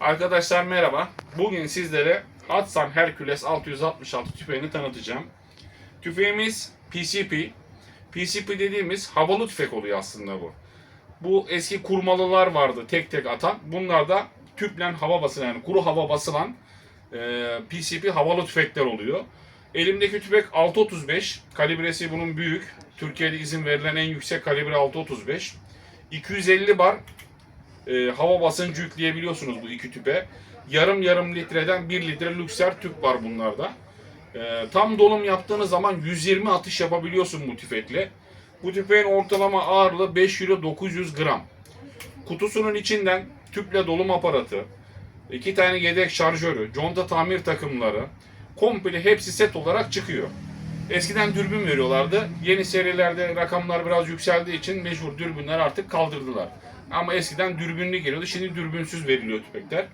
Arkadaşlar merhaba. Bugün sizlere Hatsan Hercules 666 tüfeğini tanıtacağım. Tüfeğimiz PCP. PCP dediğimiz havalı tüfek oluyor aslında bu. Bu eski kurmalılar vardı tek tek atan. Bunlar da tüple hava basılan yani kuru hava basılan e, PCP havalı tüfekler oluyor. Elimdeki tüfek 6.35. Kalibresi bunun büyük. Türkiye'de izin verilen en yüksek kalibre 6.35. 250 bar e, hava basıncı yükleyebiliyorsunuz bu iki tüpe. Yarım yarım litreden 1 litre lükser tüp var bunlarda. E, tam dolum yaptığınız zaman 120 atış yapabiliyorsun bu tüfekle. Bu tüfeğin ortalama ağırlığı 5 kilo 900 gram. Kutusunun içinden tüple dolum aparatı, iki tane yedek şarjörü, conta tamir takımları, komple hepsi set olarak çıkıyor. Eskiden dürbün veriyorlardı. Yeni serilerde rakamlar biraz yükseldiği için mecbur dürbünler artık kaldırdılar. Ama eskiden dürbünlü geliyordu. Şimdi dürbünsüz veriliyor tüfekler.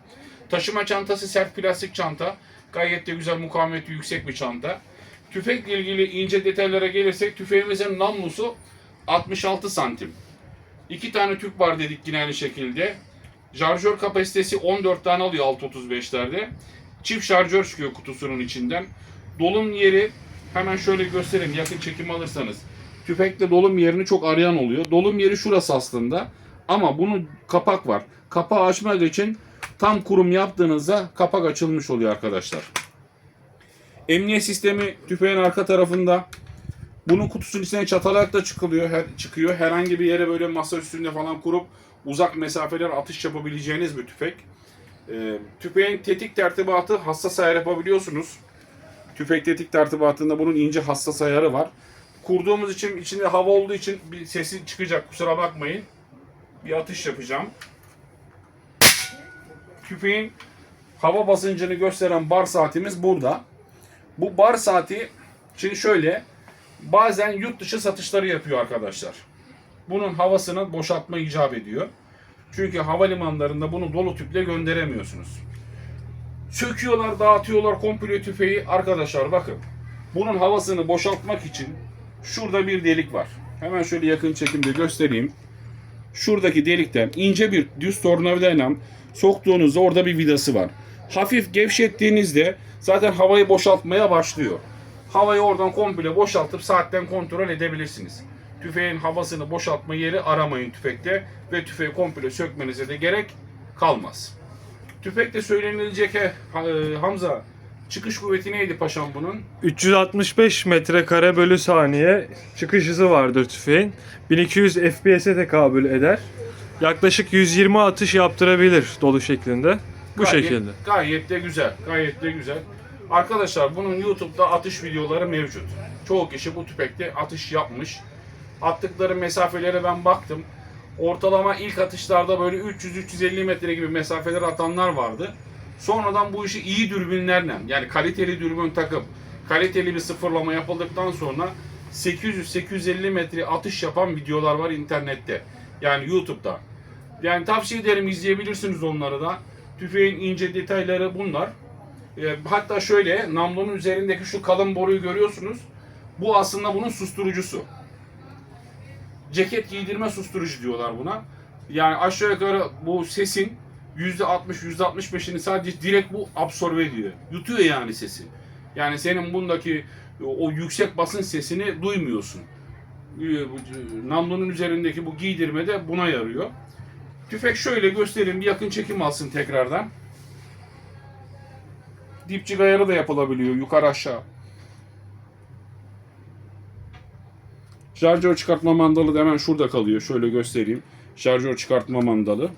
Taşıma çantası sert plastik çanta. Gayet de güzel mukavemeti yüksek bir çanta. Tüfekle ilgili ince detaylara gelirsek tüfeğimizin namlusu 66 santim. İki tane tüp var dedik yine aynı şekilde. Şarjör kapasitesi 14 tane alıyor 635'lerde. Çift şarjör çıkıyor kutusunun içinden. Dolum yeri hemen şöyle göstereyim yakın çekim alırsanız. Tüfekte dolum yerini çok arayan oluyor. Dolum yeri şurası aslında. Ama bunun kapak var. Kapağı açmak için tam kurum yaptığınızda kapak açılmış oluyor arkadaşlar. Emniyet sistemi tüfeğin arka tarafında. Bunun kutusunun içine çatalak da çıkılıyor, her, çıkıyor. Herhangi bir yere böyle masa üstünde falan kurup uzak mesafeler atış yapabileceğiniz bir tüfek. Ee, tüfeğin tetik tertibatı hassas ayar yapabiliyorsunuz. Tüfek tetik tertibatında bunun ince hassas ayarı var. Kurduğumuz için içinde hava olduğu için bir sesi çıkacak kusura bakmayın. Bir atış yapacağım. Tüfeğin hava basıncını gösteren bar saatimiz burada. Bu bar saati şimdi şöyle bazen yurt dışı satışları yapıyor arkadaşlar. Bunun havasını boşaltma icap ediyor. Çünkü havalimanlarında bunu dolu tüple gönderemiyorsunuz. Söküyorlar, dağıtıyorlar komple tüfeği. Arkadaşlar bakın. Bunun havasını boşaltmak için şurada bir delik var. Hemen şöyle yakın çekimde göstereyim. Şuradaki delikten ince bir düz tornavidayla soktuğunuzda orada bir vidası var. Hafif gevşettiğinizde zaten havayı boşaltmaya başlıyor. Havayı oradan komple boşaltıp saatten kontrol edebilirsiniz. Tüfeğin havasını boşaltma yeri aramayın tüfekte ve tüfeği komple sökmenize de gerek kalmaz. Tüfekte söylenilecek he, e, Hamza çıkış kuvveti neydi paşam bunun? 365 metrekare bölü saniye çıkış hızı vardır tüfeğin. 1200 FPS'e tekabül eder. Yaklaşık 120 atış yaptırabilir dolu şeklinde. Bu Gayet- şekilde. Gayet de güzel. Gayet de güzel. Arkadaşlar bunun YouTube'da atış videoları mevcut. Çoğu kişi bu tüfekte atış yapmış. Attıkları mesafelere ben baktım. Ortalama ilk atışlarda böyle 300-350 metre gibi mesafeler atanlar vardı. Sonradan bu işi iyi dürbünlerle yani kaliteli dürbün takıp kaliteli bir sıfırlama yapıldıktan sonra 800-850 metre atış yapan videolar var internette. Yani YouTube'da. Yani tavsiye ederim izleyebilirsiniz onları da. Tüfeğin ince detayları bunlar. E, hatta şöyle namlunun üzerindeki şu kalın boruyu görüyorsunuz. Bu aslında bunun susturucusu. Ceket giydirme susturucu diyorlar buna. Yani aşağı yukarı bu sesin %60 %65'ini sadece direkt bu absorbe ediyor. Yutuyor yani sesi. Yani senin bundaki o yüksek basın sesini duymuyorsun. E, bu- Namlunun üzerindeki bu giydirme de buna yarıyor. Tüfek şöyle göstereyim bir yakın çekim alsın tekrardan. Dipçik ayarı da yapılabiliyor yukarı aşağı. Şarjör çıkartma mandalı da hemen şurada kalıyor. Şöyle göstereyim. Şarjör çıkartma mandalı.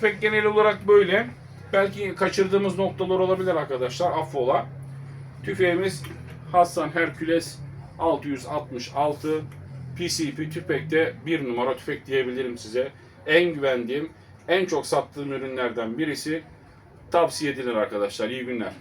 Tüfek genel olarak böyle. Belki kaçırdığımız noktalar olabilir arkadaşlar. Affola. Tüfeğimiz Hassan Hercules 666 PCP tüfekte bir numara tüfek diyebilirim size. En güvendiğim, en çok sattığım ürünlerden birisi. Tavsiye edilir arkadaşlar. İyi günler.